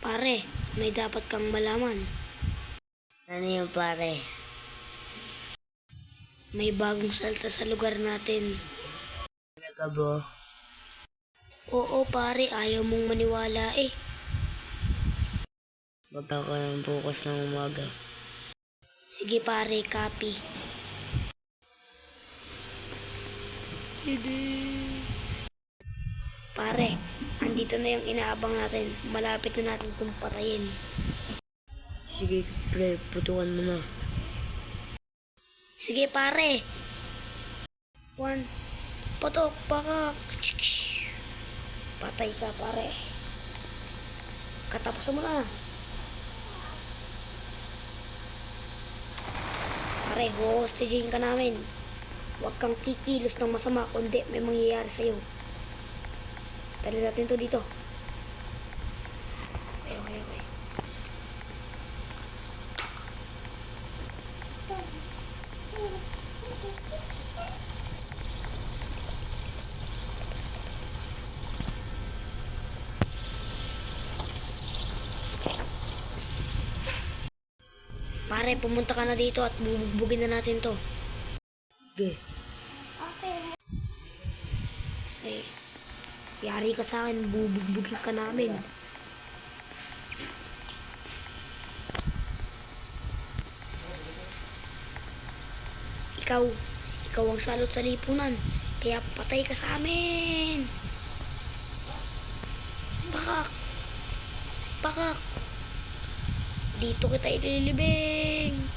Pare, may dapat kang malaman. Ano yung pare? May bagong salta sa lugar natin. Talaga bro? Oo pare, ayaw mong maniwala eh. Baba ko ng bukas ng umaga. Sige pare, copy. Pare, andito na yung inaabang natin. Malapit na natin itong patayin. Sige pre, putukan mo na. Sige pare. One. Patok, pakak. Patay ka pare. Katapusan mo na. Pare, hostagein ka namin. Huwag kang kikilos ng masama, kundi may mangyayari sa'yo. Dali natin to dito. Okay, okay, okay. Pare, pumunta ka na dito at bubugbugin na natin to. Sige. Eh, yari ka sa akin, bubugbugin ka namin. Ikaw, ikaw ang salot sa lipunan, kaya patay ka sa amin. Bakak! Bakak! Dito kita ililibing.